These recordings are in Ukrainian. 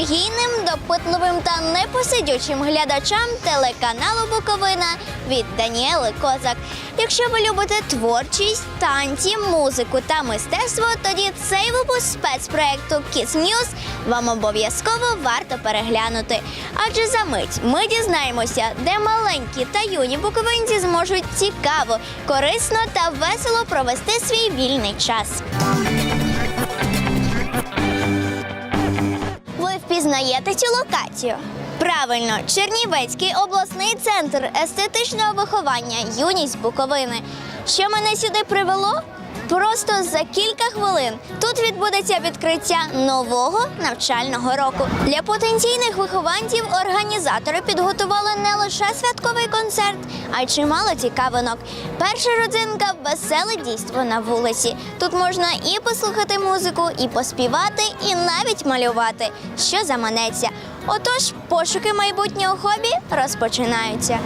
енергійним, допитливим та непосидючим глядачам телеканалу Буковина від Даніели Козак. Якщо ви любите творчість, танці, музику та мистецтво, тоді цей випуск спецпроекту Kids News вам обов'язково варто переглянути. Адже за мить ми дізнаємося, де маленькі та юні буковинці зможуть цікаво, корисно та весело провести свій вільний час. Впізнаєте цю локацію? Правильно, Чернівецький обласний центр естетичного виховання Юність Буковини. Що мене сюди привело? Просто за кілька хвилин тут відбудеться відкриття нового навчального року. Для потенційних вихованців організатори підготували не лише святковий концерт, а й чимало цікавинок. Перша родзинка веселе дійство на вулиці. Тут можна і послухати музику, і поспівати, і навіть малювати, що заманеться. Отож, пошуки майбутнього хобі розпочинаються.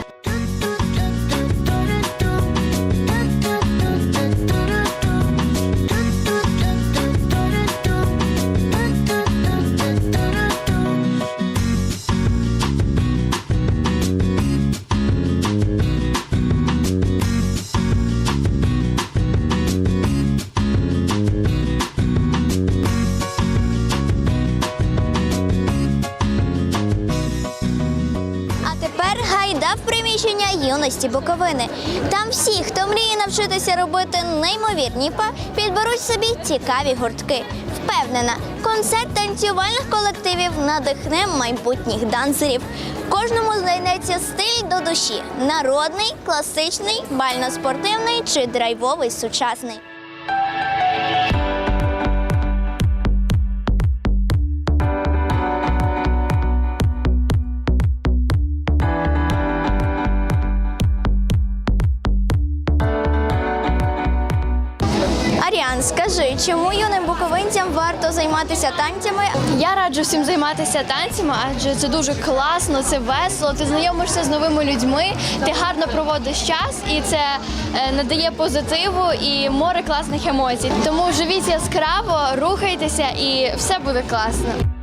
Приміщення юності Буковини. Там всі, хто мріє навчитися робити неймовірні па, підберуть собі цікаві гуртки. Впевнена, концерт танцювальних колективів надихне майбутніх дансерів. Кожному знайдеться стиль до душі: народний, класичний, бально-спортивний чи драйвовий сучасний. Аріан, скажи, чому юним буковинцям варто займатися танцями? Я раджу всім займатися танцями, адже це дуже класно, це весело. Ти знайомишся з новими людьми, ти гарно проводиш час, і це е, надає позитиву і море класних емоцій. Тому живіть яскраво, рухайтеся, і все буде класно.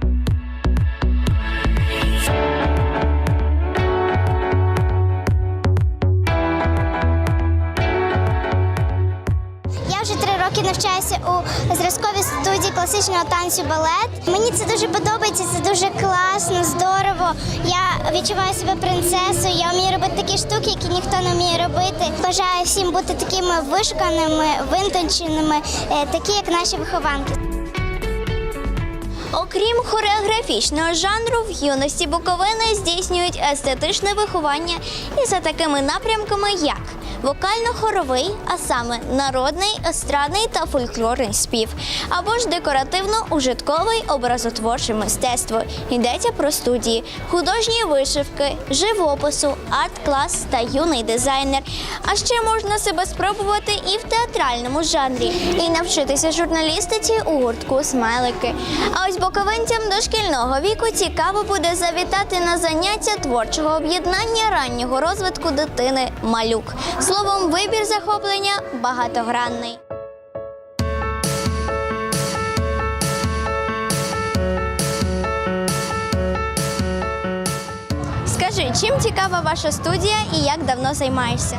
Роки навчаюся у зразковій студії класичного танцю балет. Мені це дуже подобається, це дуже класно, здорово. Я відчуваю себе принцесою. Я вмію робити такі штуки, які ніхто не вміє робити. Бажаю всім бути такими вишуканими, винтонченими, е, такі як наші вихованки. Окрім хореографічного жанру, в юності Буковини здійснюють естетичне виховання і за такими напрямками, як вокально-хоровий, а саме народний, естрадний та фольклорний спів, або ж декоративно-ужитковий образотворче мистецтво. Йдеться про студії, художні вишивки, живопису, арт-клас та юний дизайнер. А ще можна себе спробувати і в театральному жанрі, і навчитися журналістиці у гуртку смайлики. А ось боковинцям дошкільного віку цікаво буде завітати на заняття творчого об'єднання раннього розвитку дитини малюк. Словом, вибір захоплення багатогранний. Чим цікава ваша студія і як давно займаєшся?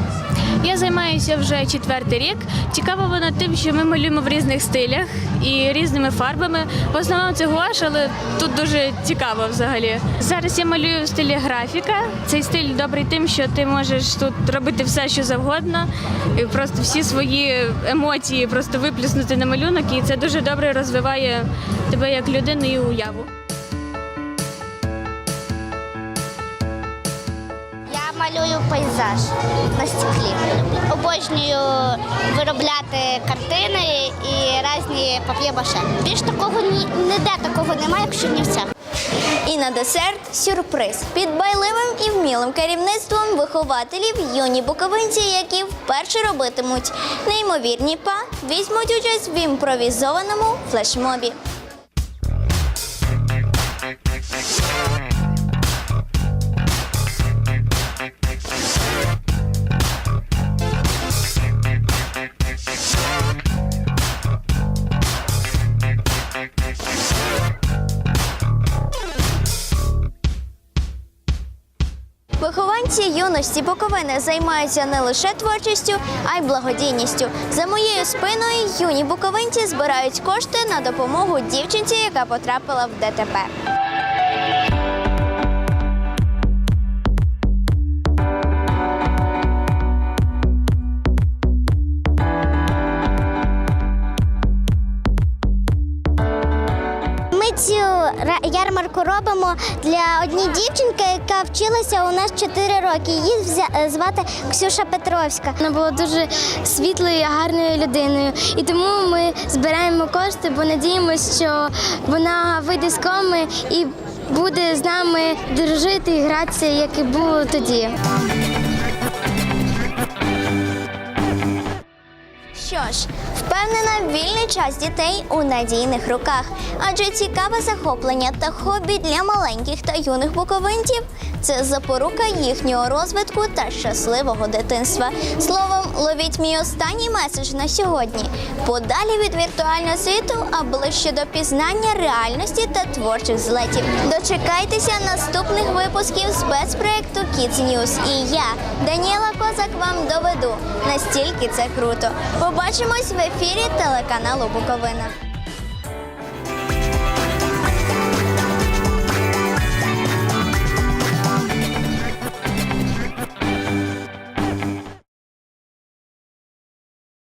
Я займаюся вже четвертий рік. Цікаво вона тим, що ми малюємо в різних стилях і різними фарбами. В основному це гуаш, але тут дуже цікаво взагалі. Зараз я малюю в стилі графіка. Цей стиль добрий тим, що ти можеш тут робити все, що завгодно, і просто всі свої емоції просто виплюснути на малюнок, і це дуже добре розвиває тебе як людину і уяву. Малюю пейзаж на стеклі. Обожнюю виробляти картини і різні пап'є-маше. Більш такого ні, ніде такого немає, як в Чернівцях. І на десерт сюрприз під байливим і вмілим керівництвом вихователів юні буковинці, які вперше робитимуть неймовірні па, візьмуть участь в імпровізованому флешмобі. Вихованці юності Буковини займаються не лише творчістю, а й благодійністю. За моєю спиною юні буковинці збирають кошти на допомогу дівчинці, яка потрапила в ДТП. Ярмарку робимо для однієї дівчинки, яка вчилася у нас 4 роки. Її взя- звати Ксюша Петровська. Вона була дуже світлою, гарною людиною. І тому ми збираємо кошти, бо надіємося, що вона вийде з коми і буде з нами дружити і гратися, як і було тоді. Що ж, впевнена, вільний час дітей у надійних руках, адже цікаве захоплення та хобі для маленьких та юних буковинців це запорука їхнього розвитку та щасливого дитинства. Словом, ловіть мій останній меседж на сьогодні. Подалі від віртуального світу, а ближче до пізнання реальності та творчих злетів. Дочекайтеся наступних випусків спецпроекту Kids News. І я, Даніела Козак, вам доведу, настільки це круто. Побачимось в ефірі телеканалу Буковина.